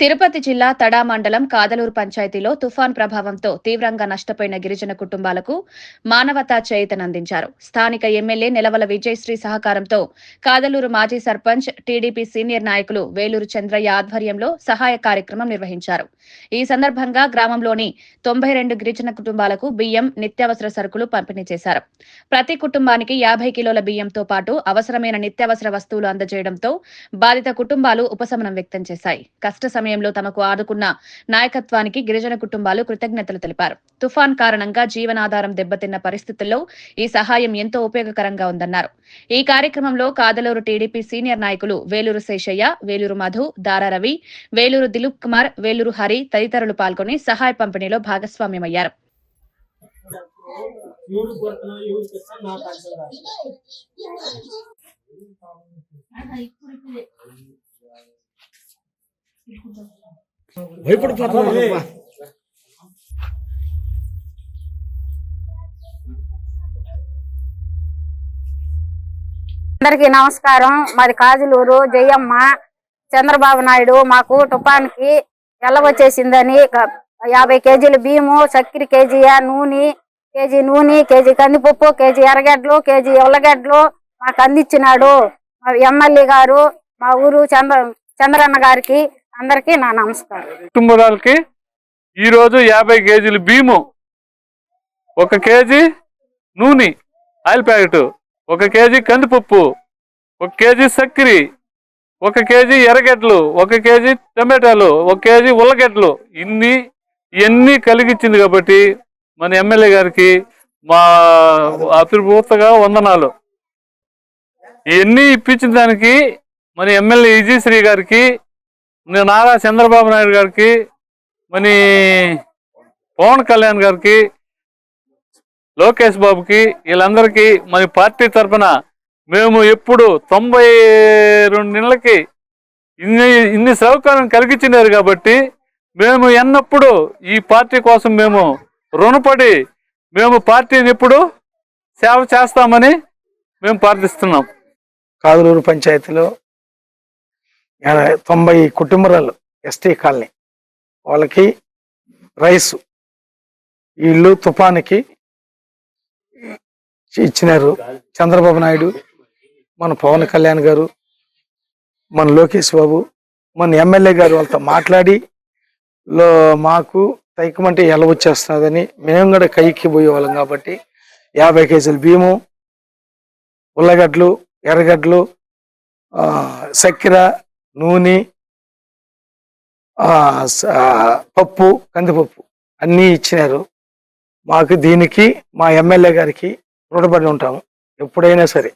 తిరుపతి జిల్లా తడా మండలం కాదలూరు పంచాయతీలో తుఫాన్ ప్రభావంతో తీవ్రంగా నష్టపోయిన గిరిజన కుటుంబాలకు మానవతా చేయుతనందించారు స్థానిక ఎమ్మెల్యే నిలవల విజయశ్రీ సహకారంతో కాదలూరు మాజీ సర్పంచ్ టీడీపీ సీనియర్ నాయకులు వేలూరు చంద్రయ్య ఆధ్వర్యంలో సహాయ కార్యక్రమం నిర్వహించారు. ఈ సందర్భంగా గ్రామంలోని తొంభై రెండు గిరిజన కుటుంబాలకు బియ్యం నిత్యావసర సరుకులు పంపిణీ చేశారు. ప్రతి కుటుంబానికి యాభై కిలోల బియ్యంతో పాటు అవసరమైన నిత్యావసర వస్తువులు అందజేయడంతో బాధిత కుటుంబాలు ఉపశమనం వ్యక్తం చేశాయి. కష్ట సమయంలో తమకు ఆదుకున్న నాయకత్వానికి గిరిజన కుటుంబాలు కృతజ్ఞతలు తెలిపారు. తుఫాన్ కారణంగా జీవనాధారం దెబ్బతిన్న పరిస్థితుల్లో ఈ సహాయం ఎంతో ఉపయోగకరంగా ఉందన్నారు. ఈ కార్యక్రమంలో కాదలూరు టీడీపీ సీనియర్ నాయకులు వేలూరు శేషయ్య వేలూరు మధు దారారవి వేలూరు దిలీప్ కుమార్ వేలూరు హరి తదితరులు పాల్గొని సహాయ పంపిణీలో భాగస్వామ్యమయ్యారు. ఎవరు అందరికీ నమస్కారం. మాది కాజులూరు జయమ్మ చంద్రబాబు నాయుడు. మాకు తుఫాన్కి ఎల్లవచ్చేసిందని యాభై కేజీల బియ్యము చక్కెర కేజీ నూనె కేజీ నూనె కేజీ కందిపప్పు కేజీ ఎర్రగడ్డలు కేజీ ఉల్లగడ్డలు మాకు అందించినాడు మా ఎమ్మెల్యే గారు మా ఊరు చంద్ర చంద్రన్న గారికి. అందరికీ నా నమస్కారం. కుటుంబాలకి ఈరోజు యాభై కేజీలు బియ్యము ఒక కేజీ నూనె ఆయిల్ ప్యాకెట్ ఒక కేజీ కందిపప్పు ఒక కేజీ చక్కెర ఒక కేజీ ఎర్రగడ్డలు ఒక కేజీ టమాటాలు ఒక కేజీ ఉల్లగడ్డలు. ఇన్ని ఇవన్నీ కలిగించింది కాబట్టి మన ఎమ్మెల్యే గారికి మా అతిపూర్తగా వందనాలు. ఇవన్నీ ఇప్పించిన దానికి మన ఎమ్మెల్యే విజయశ్రీ గారికి నారా చంద్రబాబు నాయుడు గారికి మరి పవన్ కళ్యాణ్ గారికి లోకేష్ బాబుకి వీళ్ళందరికీ మన పార్టీ తరఫున మేము ఎప్పుడు తొంభై రెండు నెలలకి ఇన్ని ఇన్ని సౌకర్యం కలిగించినారు కాబట్టి మేము ఎన్నప్పుడు ఈ పార్టీ కోసం మేము రుణపడి మేము పార్టీని ఎప్పుడు సేవ చేస్తామని మేము ప్రార్థిస్తున్నాం. కాదులూరు పంచాయతీలో తొంభై కుటుంబాలు ఎస్టీ కాలనీ. వాళ్ళకి రైసు వీళ్ళు తుఫానికి ఇచ్చినారు చంద్రబాబు నాయుడు మన పవన్ కళ్యాణ్ గారు మన లోకేష్ బాబు మన ఎమ్మెల్యే గారు వాళ్ళతో మాట్లాడి లో మాకు తైకమంటే ఎలా వచ్చేస్తున్నదని మేము కూడా కైకి పోయే వాళ్ళం కాబట్టి యాభై కేజీలు బియ్యము ఉల్లగడ్డలు ఎర్రగడ్డలు చక్కెర నూనె స- పప్పు కందిపప్పు అన్నీ ఇచ్చినారు. మాకు దీనికి మా ఎమ్మెల్యే గారికి రుణపడి ఉంటాము ఎప్పుడైనా సరే.